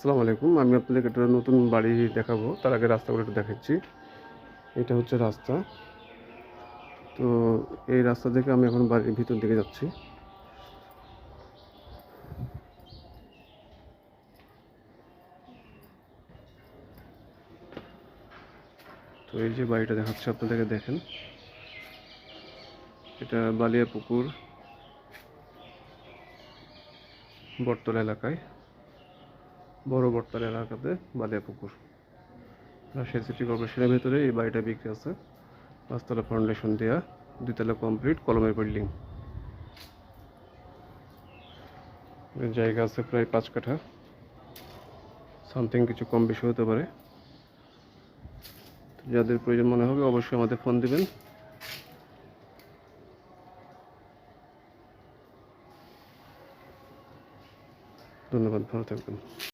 আসসালামু আলাইকুম। আমি আপনাদেরকে একটা নতুন বাড়ি দেখাবো। তার আগে রাস্তাগুলো একটু দেখাচ্ছি। এটা হচ্ছে রাস্তা। তো এই রাস্তা থেকে আমি এখন বাড়ির ভিতর দিকে যাচ্ছি। তো এই যে বাড়িটা দেখাচ্ছি, আপনাদেরকে দেখেন। এটা বালিয়া পুকুর বটতলা এলাকায়। বড় বটতলা এলাকাতে বালিয়া পুকুর। রাজশাহী সিটি কর্পোরেশনের ভেতরে এই বাড়িটা বিক্রি আছে পাঁচতলা ফাউন্ডেশন দেওয়া দুইতলা কমপ্লিট কলমের বিল্ডিং জায়গা আছে প্রায় পাঁচ কাঠা। সামথিং কিছু কম বেশি হতে পারে। যাদের প্রয়োজন মনে হবে অবশ্যই আমাদের ফোন দিবেন। ধন্যবাদ, ভালো থাকবেন।